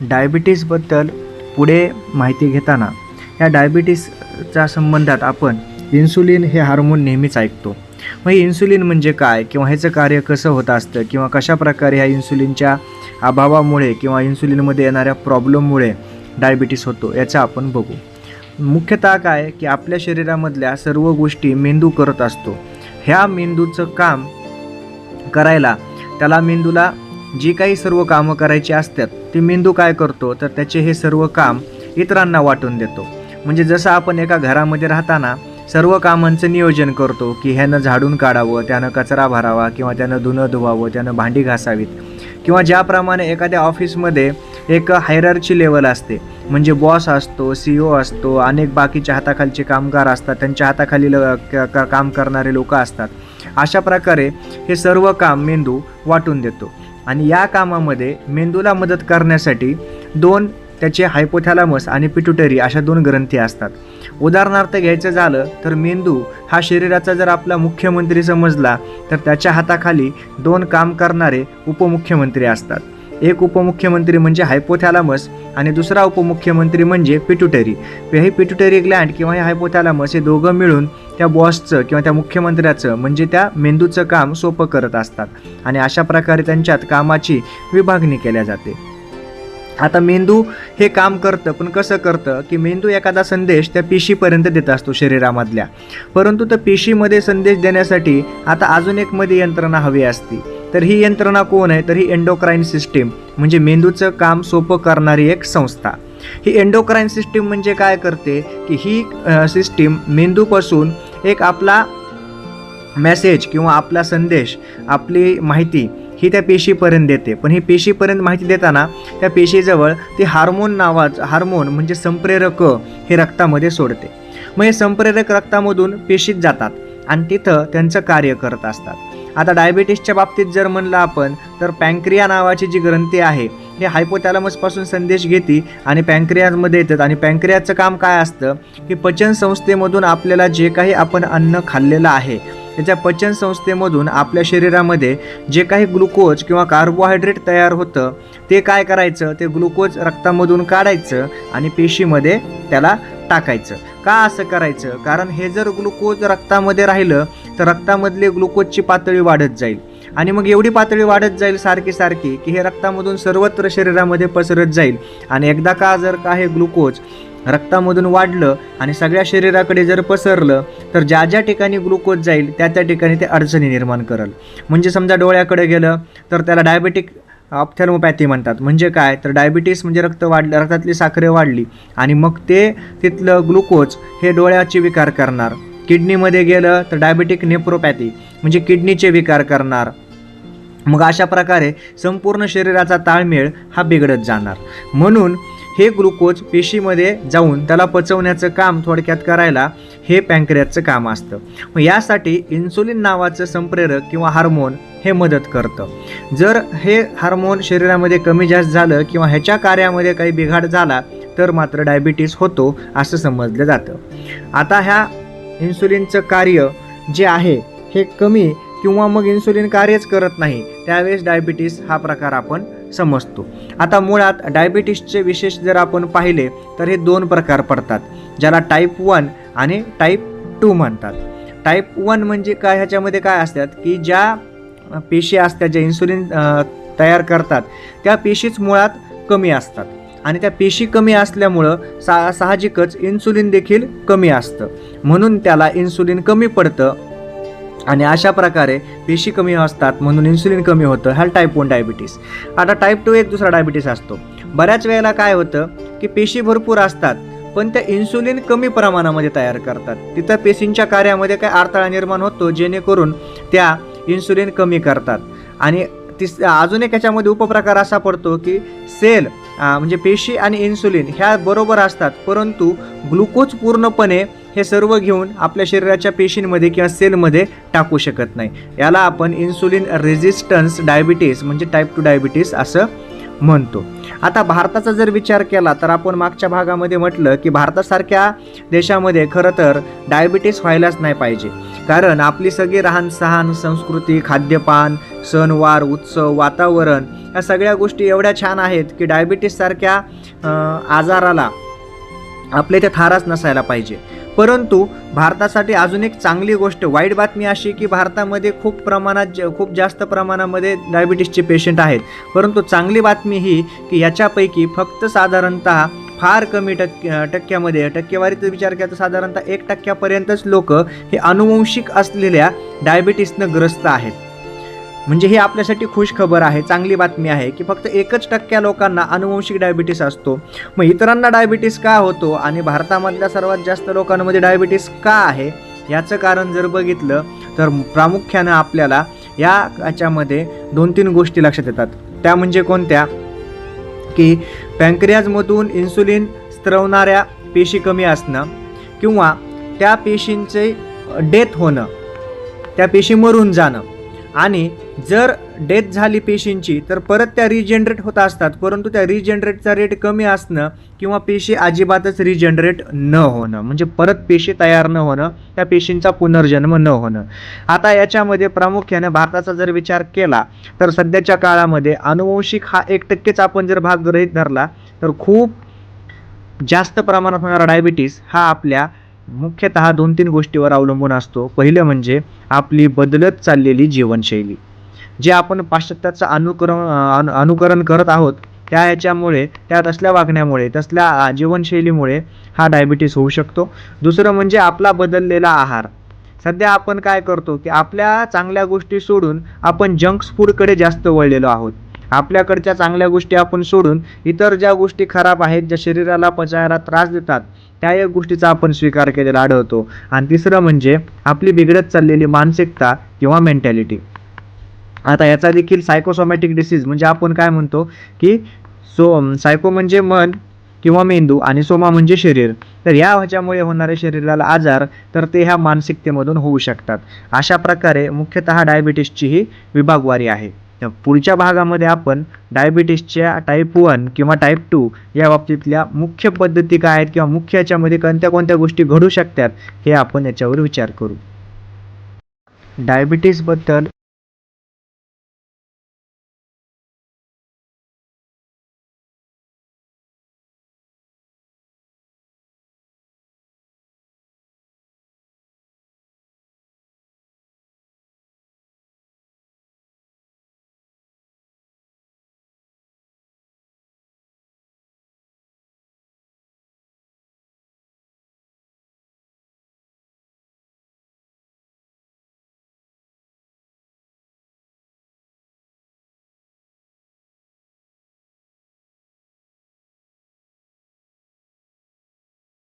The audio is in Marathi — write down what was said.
डायबिटीसबद्दल पुढे माहिती घेताना या डायबिटीसच्या संबंधात आपण इन्सुलिन हे हार्मोन नेहमीच ऐकतो. मग हे इन्सुलिन म्हणजे काय? किंवा ह्याचं कार्य कसं होत असतं? किंवा कशा प्रकारे ह्या इन्सुलिनच्या अभावामुळे किंवा इन्सुलिनमध्ये येणाऱ्या प्रॉब्लेममुळे डायबिटीस होतो याचं आपण बघू. मुख्यतः काय? की आपल्या शरीरामधल्या सर्व गोष्टी मेंदू करत असतो. ह्या मेंदूचं काम करायला त्याला मेंदूला जी काही सर्व कामं करायची असतात ती मेंदू काय करतो तर त्याचे हे सर्व काम इतरांना वाटून देतो. म्हणजे जसं आपण एका घरामध्ये राहताना सर्व कामांचं नियोजन करतो की ह्यानं झाडून काढावं त्यानं कचरा भरावा किंवा त्यानं धुणं धुवावं त्यानं भांडी घासावीत. किंवा ज्याप्रमाणे एखाद्या ऑफिसमध्ये एक हायररची लेवल असते. म्हणजे बॉस असतो सी ओ असतो अनेक बाकीच्या हाताखालचे कामगार असतात त्यांच्या हाताखाली ल- क- काम करणारे लोक असतात. अशा प्रकारे हे सर्व काम मेंदू वाटून देतो. आणि या कामामध्ये मेंदूला मदत करण्यासाठी दोन त्याचे हायपोथॅलामस आणि पिट्युटरी अशा दोन ग्रंथी असतात. उदाहरणार्थ घ्यायचं झालं तर मेंदू हा शरीराचा जर आपला मुख्यमंत्री समजला तर त्याच्या हाताखाली दोन काम करणारे उपमुख्यमंत्री असतात. एक उपमुख्यमंत्री म्हणजे हायपोथॅलामस आणि दुसरा उपमुख्यमंत्री म्हणजे पिट्युटरी. हे पिट्युटरी ग्लँड किंवा हे हायपोथॅलामस हे दोघं मिळून त्या बॉसचं किंवा त्या मुख्यमंत्र्याचं म्हणजे त्या मेंदूचं काम सोपं करत असतात आणि अशा प्रकारे त्यांच्यात कामाची विभागणी केल्या जाते. आता मेंदू हे काम करतं पण कसं करतं की मेंदू एखादा संदेश त्या पेशीपर्यंत देत असतो शरीरामधल्या. परंतु त्या पेशीमध्ये संदेश देण्यासाठी आता अजून एक मध्ये यंत्रणा हवी असती. तर ही यंत्रणा कोण आहे? तर ही एंडोक्राईन सिस्टीम म्हणजे मेंदूचं काम सोपं करणारी एक संस्था. ही एंडोक्राईन सिस्टीम म्हणजे काय करते? की ही सिस्टीम मेंदूपासून एक आपला मेसेज किंवा आपला संदेश आपली माहिती ही त्या पेशीपर्यंत देते. पण ही पेशीपर्यंत माहिती देताना त्या पेशीजवळ ते हार्मोन नावाचं हार्मोन म्हणजे संप्रेरक हे रक्तामध्ये सोडते. मग हे संप्रेरक रक्तामधून पेशीत जातात आणि तिथं त्यांचं कार्य करत असतात. आता डायबिटीसच्या बाबतीत जर म्हणलं आपण तर पँक्रिया नावाची जी ग्रंथी आहे हे हायपोथॅलमसपासून संदेश घेते आणि पँक्रियाजमध्ये येतात. आणि पँक्रियाचं काम काय असतं? की पचन संस्थेमधून आपल्याला जे काही आपण अन्न खाल्लेलं आहे त्याच्या पचन संस्थेमधून आपल्या शरीरामध्ये जे काही ग्लुकोज किंवा कार्बोहायड्रेट तयार होतं ते काय करायचं? ते ग्लुकोज रक्तामधून काढायचं आणि पेशीमध्ये त्याला टाकायचं. का असं करायचं? कारण हे जर ग्लुकोज रक्तामध्ये राहिलं तर रक्तामधले ग्लुकोजची पातळी वाढत जाईल. आणि मग एवढी पातळी वाढत जाईल सारखी सारखी की हे रक्तामधून सर्वत्र शरीरामध्ये पसरत जाईल. आणि एकदा का जर का हे ग्लुकोज रक्तामधून वाढलं आणि सगळ्या शरीराकडे जर पसरलं तर ज्या ज्या ठिकाणी ग्लुकोज जाईल त्या त्या ठिकाणी ते अडचणी निर्माण करल. म्हणजे समजा डोळ्याकडे गेलं तर त्याला डायबेटिक ऑप्थॅल्मोपॅथी म्हणतात. म्हणजे काय? तर डायबिटीस म्हणजे रक्त वाढलं रक्तातली साखरे वाढली आणि मग ते तिथलं ग्लुकोज हे डोळ्याचे विकार करणार. किडनीमध्ये गेलं तर डायबेटिक नेप्रोपॅथी म्हणजे किडनीचे विकार करणार. मग अशा प्रकारे संपूर्ण शरीराचा ताळमेळ हा बिघडत जाणार. म्हणून हे ग्लुकोज पेशीमध्ये जाऊन त्याला पचवण्याचं काम थोडक्यात करायला हे पँक्रियाचं काम असतं. मग यासाठी इन्सुलिन नावाचं संप्रेरक किंवा हार्मोन हे मदत करतं. जर हे हार्मोन शरीरामध्ये कमी जास्त झालं किंवा ह्याच्या कार्यामध्ये काही बिघाड झाला तर मात्र डायबिटीस होतो असं समजलं जातं. आता ह्या इन्सुलिनचं कार्य जे आहे हे कमी किंवा मग इन्सुलिन कार्यच करत नाही त्यावेळेस डायबिटीस हा प्रकार आपण समजतो. आता मुळात डायबिटीसचे विशेष जर आपण पाहिले तर हे दोन प्रकार पडतात ज्याला टाईप वन आणि टाईप टू म्हणतात. टाईप वन म्हणजे काय? ह्याच्यामध्ये काय असतात की ज्या पेशी असतात ज्या इन्सुलिन तयार करतात त्या पेशीच मुळात कमी असतात. आणि त्या पेशी कमी असल्यामुळं सा साहजिकच इन्सुलिन देखील कमी असतं. म्हणून त्याला इन्सुलिन कमी पडतं. आणि अशा प्रकारे पेशी कमी असतात म्हणून इन्सुलिन कमी होतं. हा टाईप वन डायबिटीस आता टाईप टू एक दुसरा डायबिटीस असतो. बऱ्याच वेळेला काय होतं की पेशी भरपूर असतात पण त्या इन्सुलिन कमी प्रमाणामध्ये तयार करतात. तिथं पेशींच्या कार्यामध्ये काय अडथळा निर्माण होतो जेणेकरून त्या इन्सुलिन कमी करतात. आणि तिस अजून एक याच्यामध्ये उपप्रकार असा पडतो की सेल म्हणजे पेशी आणि इन्सुलिन ह्या बरोबर असतात परंतु ग्लुकोज पूर्णपणे हे सर्व घेऊन आपल्या शरीराच्या पेशींमध्ये किंवा सेलमध्ये टाकू शकत नाही. याला आपण इन्सुलिन रेझिस्टन्स डायबिटीस म्हणजे टाईप टू डायबिटीस असं म्हणतो. आता भारताचा जर विचार केला तर आपण मागच्या भागामध्ये म्हटलं की भारतासारख्या देशामध्ये खरं तर डायबिटीस व्हायलाच नाही पाहिजे. कारण आपली सगळी राहणसहान संस्कृती खाद्यपान सणवार उत्सव वातावरण या सगळ्या गोष्टी एवढ्या छान आहेत की डायबिटीससारख्या आजाराला आपल्या इथे थाराच नसायला पाहिजे. परंतु भारतासाठी अजून एक चांगली गोष्ट वाईट बातमी अशी की भारतामध्ये खूप प्रमाणात ज- खूप जास्त प्रमाणामध्ये डायबिटीसचे पेशंट आहेत. परंतु चांगली बातमी ही की याच्यापैकी फक्त साधारणतः फार कमी टक्के टक्क्यामध्ये टक्केवारीचा विचार केला तर साधारणतः एक टक्क्यापर्यंतच लोक हे अनुवंशिक असलेल्या डायबिटीसनं ग्रस्त आहेत. म्हणजे ही आपल्यासाठी खुश खबर आहे चांगली बातमी आहे की फक्त एकच टक्क्या लोकांना अनुवंशिक डायबिटीस असतो. मग इतरांना डायबिटीस का होतो आणि भारतामधल्या सर्वात जास्त लोकांमध्ये डायबिटीस का आहे? याचं कारण जर बघितलं तर प्रामुख्यानं आपल्याला या याच्यामध्ये दोन तीन गोष्टी लक्षात येतात. त्या म्हणजे कोणत्या? की पँक्रियाजमधून इन्सुलिन स्त्रवणाऱ्या पेशी कमी असणं किंवा त्या पेशींचे डेथ होणं त्या पेशी मरून जाणं. आणि जर डेथ झाली पेशींची तर परत त्या रिजनरेट होत असतात. परंतु त्या रिजनरेटचा रेट कमी असणं किंवा पेशी अजिबातच रिजनरेट न होणं म्हणजे परत पेशी तयार न होणं त्या पेशींचा पुनर्जन्म न होणं. आता याच्यामध्ये प्रामुख्याने भारताचा जर विचार केला तर सध्याच्या काळामध्ये अनुवंशिक हा एक टक्केच आपण जर भाग गृहीत धरला तर खूप जास्त प्रमाणात होणारा डायबिटीस हा आपल्या मुख्यतः दोन तीन गोष्टीवर अवलंबून असतो. पहिलं म्हणजे आपली बदलत चाललेली जीवनशैली. जे आपण पाश्चात्याचं अनुकरण अनु अनुकरण करत आहोत त्या ह्याच्यामुळे त्या तसल्या वागण्यामुळे तसल्या जीवनशैलीमुळे हा डायबिटीस होऊ शकतो. दुसरं म्हणजे आपला बदललेला आहार. सध्या आपण काय करतो की आपल्या चांगल्या गोष्टी सोडून आपण जंक्स फूडकडे जास्त वळलेलो आहोत. आपल्याकडच्या चांगल्या गोष्टी आपण सोडून इतर ज्या गोष्टी खराब आहेत ज्या शरीराला पचायला त्रास देतात त्या एक गोष्टीचा आपण स्वीकार केलेला आढळतो. आणि तिसरं म्हणजे आपली बिघडत चाललेली मानसिकता किंवा मेंटॅलिटी आता याचा देखील सायकोसोमॅटिक डिसीज म्हणजे आपण काय म्हणतो की सो सायको म्हणजे मन किंवा मेंदू आणि सोमा म्हणजे शरीर. तर या ह्याच्यामुळे होणारे शरीराला आजार तर ते ह्या मानसिकतेमधून होऊ शकतात. अशा प्रकारे मुख्यतः डायबिटीसची ही विभागवारी आहे. पुढच्या भागामध्ये आपण डायबिटीसच्या टाईप वन किंवा टाईप टू या बाबतीतल्या मुख्य पद्धती काय आहेत किंवा मुख्य याच्यामध्ये कोणत्या कोणत्या गोष्टी घडू शकतात हे आपण याच्यावर विचार करू. डायबिटीसबद्दल